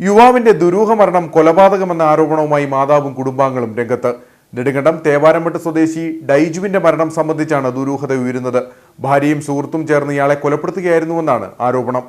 യുവാവിന്റെ ദുരൂഹ മരണം കൊലപാതകമെന്ന ആരോപണവുമായി മാതാവും കുടുംബാംഗങ്ങളും രംഗത്ത്. നെടുങ്കണ്ടം തേവാരംപെട്ട് സ്വദേശി ഡൈജുവിന്റെ മരണം സംബന്ധിച്ചാണ് ദുരൂഹത ഉയരുന്നത്. ഭാര്യയും സുഹൃത്തും ചേർന്ന് ഇയാളെ കൊലപ്പെടുത്തുകയായിരുന്നുവെന്നാണ് ആരോപണം.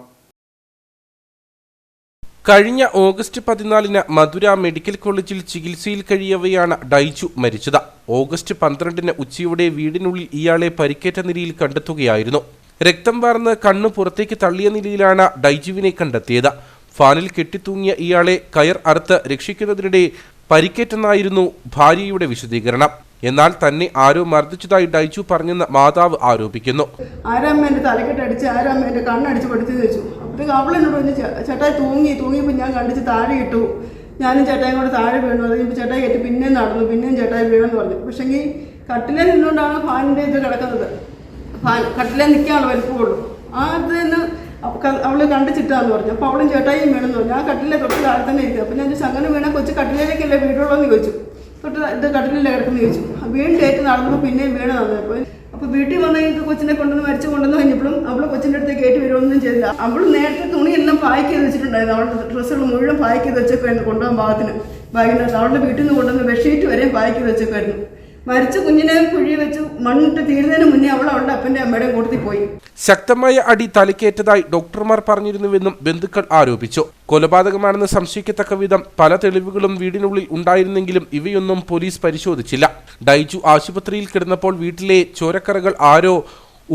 കഴിഞ്ഞ ഓഗസ്റ്റ് പതിനാലിന് മധുര മെഡിക്കൽ കോളേജിൽ ചികിത്സയിൽ കഴിയവെയാണ് ഡൈജു മരിച്ചത്. ഓഗസ്റ്റ് പന്ത്രണ്ടിന് ഉച്ചയോടെ വീടിനുള്ളിൽ ഇയാളെ പരിക്കേറ്റ നിലയിൽ കണ്ടെത്തുകയായിരുന്നു. രക്തം വാർന്ന് കണ്ണു പുറത്തേക്ക് തള്ളിയ നിലയിലാണ് ഡൈജുവിനെ കണ്ടെത്തിയത്. ഫാനിൽ കെട്ടിത്തൂങ്ങിയ ഇയാളെ കയർ അറുത്ത് രക്ഷിക്കുന്നതിനിടെ പരിക്കേറ്റെന്നായിരുന്നു ഭാര്യയുടെ വിശദീകരണം. എന്നാൽ തന്നെ ആരോ മർദ്ദിച്ചതായി ഡൈച്ചു പറഞ്ഞെന്ന് മാതാവ് ആരോപിക്കുന്നു. ആരാമ്മ തലക്കെട്ടടിച്ച് തലക്കെട്ട് അടിച്ച് ആരാമ്മ എന്റെ കണ്ണടിച്ച് പഠിച്ചു ചോദിച്ചു അപ്പോഴത്തേക്ക് അവളെന്നോട് പറഞ്ഞു "ചേ- ചേട്ടായി തൂങ്ങി തൂങ്ങിയപ്പോൾ ഞാൻ കണ്ടിച്ച് താഴെ ഇട്ടു. ഞാനും ചേട്ടായും കൂടെ താഴെ വീണു. അത് ചേട്ടായി കെട്ടി പിന്നെയും നടന്നു പിന്നെയും ചേട്ടായി വീണെന്ന് പറഞ്ഞു. പക്ഷേങ്കിൽ കട്ടിലെ നിന്നുകൊണ്ടാണ് ഫാനിന്റെ ഇത് കിടക്കുന്നത്. ഫാൻ കട്ടിലെ നിൽക്കാനുള്ള വലിപ്പമുള്ളൂ. ആ അത് അവൾ കണ്ടിച്ചിട്ടാന്ന് പറഞ്ഞു. അപ്പോൾ അവളും ചേട്ടായും വീണെന്ന് പറഞ്ഞു. ആ കട്ടിലെ തൊട്ട് താഴെ തന്നെ ഇരിക്കുക അപ്പോൾ ഞാൻ ചോദിച്ചു അങ്ങനെ വീണ കൊച്ചു കട്ടിലേക്കല്ലേ വീടുള്ളൂ എന്ന് ചോദിച്ചു. തൊട്ട് ഇത് കട്ടിലല്ലേ കിടക്കുന്നു ചോദിച്ചു. വീണ്ടും ഏറ്റു നടന്നപ്പോൾ പിന്നെയും വീണ് തന്നപ്പോൾ അപ്പോൾ വീട്ടിൽ വന്ന് എനിക്ക് കൊച്ചിനെ കൊണ്ടുവന്ന് മരിച്ചു കൊണ്ടുവന്ന് കഴിഞ്ഞപ്പോഴും അവൾ കൊച്ചിന്റെ അടുത്തേക്ക് കയറ്റി വരുമൊന്നും ചെയ്തില്ല. അവൾ നേരത്തെ തുണിയെല്ലാം പാക്ക് ചെയ്ത് വെച്ചിട്ടുണ്ടായിരുന്നു. അവളുടെ ഡ്രസ്സുകൾ മുഴുവൻ പാക്ക് ചെയ്ത് വെച്ചേക്കുമായിരുന്നു കൊണ്ടുപോകാൻ ഭാഗത്തിന്. ബാഗിനകത്ത് അവളുടെ വീട്ടിൽ നിന്ന് കൊണ്ടുവന്ന് ബെഡ്ഷീറ്റ് വരെയും പാക്ക് ചെയ്ത് വെച്ചേക്കുമായിരുന്നു മരിച്ച കുഞ്ഞിനെ കുഴി വെച്ച് മണ്ണിട്ട് തീരുന്നതിന് മുന്നേ അവൾ അപ്പന്റെ അമ്മയുടെയും കൂട്ടത്തിൽ പോയി. ശക്തമായ അടി തലക്കേറ്റതായി ഡോക്ടർമാർ പറഞ്ഞിരുന്നുവെന്നും ബന്ധുക്കൾ ആരോപിച്ചു. കൊലപാതകമാണെന്ന് സംശയിക്കത്തക്ക വിധം പല തെളിവുകളും വീടിനുള്ളിൽ ഉണ്ടായിരുന്നെങ്കിലും ഇവയൊന്നും പോലീസ് പരിശോധിച്ചില്ല. ഡൈജു ആശുപത്രിയിൽ കിടന്നപ്പോൾ വീട്ടിലെ ചോരക്കറകൾ ആരോ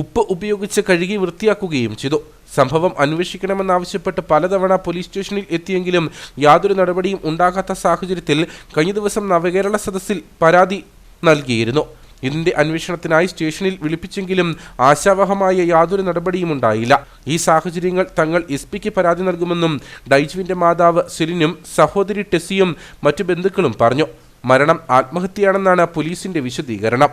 ഉപ്പ് ഉപയോഗിച്ച് കഴുകി വൃത്തിയാക്കുകയും ചെയ്തു. സംഭവം അന്വേഷിക്കണമെന്നാവശ്യപ്പെട്ട് പലതവണ പോലീസ് സ്റ്റേഷനിൽ എത്തിയെങ്കിലും യാതൊരു നടപടിയും ഉണ്ടാകാത്ത സാഹചര്യത്തിൽ കഴിഞ്ഞ ദിവസം നവകേരള സദസ്സിൽ പരാതി നൽകിയിരുന്നു. ഇതിന്റെ അന്വേഷണത്തിനായി സ്റ്റേഷനിൽ വിളിപ്പിച്ചെങ്കിലും ആശാവഹമായ യാതൊരു നടപടിയും ഉണ്ടായില്ല. ഈ സാഹചര്യങ്ങൾ തങ്ങൾ എസ് പിക്ക് പരാതി നൽകുമെന്നും ഡൈജുവിന്റെ മാതാവ് സിലിനും സഹോദരി ടെസിയും മറ്റു ബന്ധുക്കളും പറഞ്ഞു. മരണം ആത്മഹത്യയാണെന്നാണ് പോലീസിന്റെ വിശദീകരണം.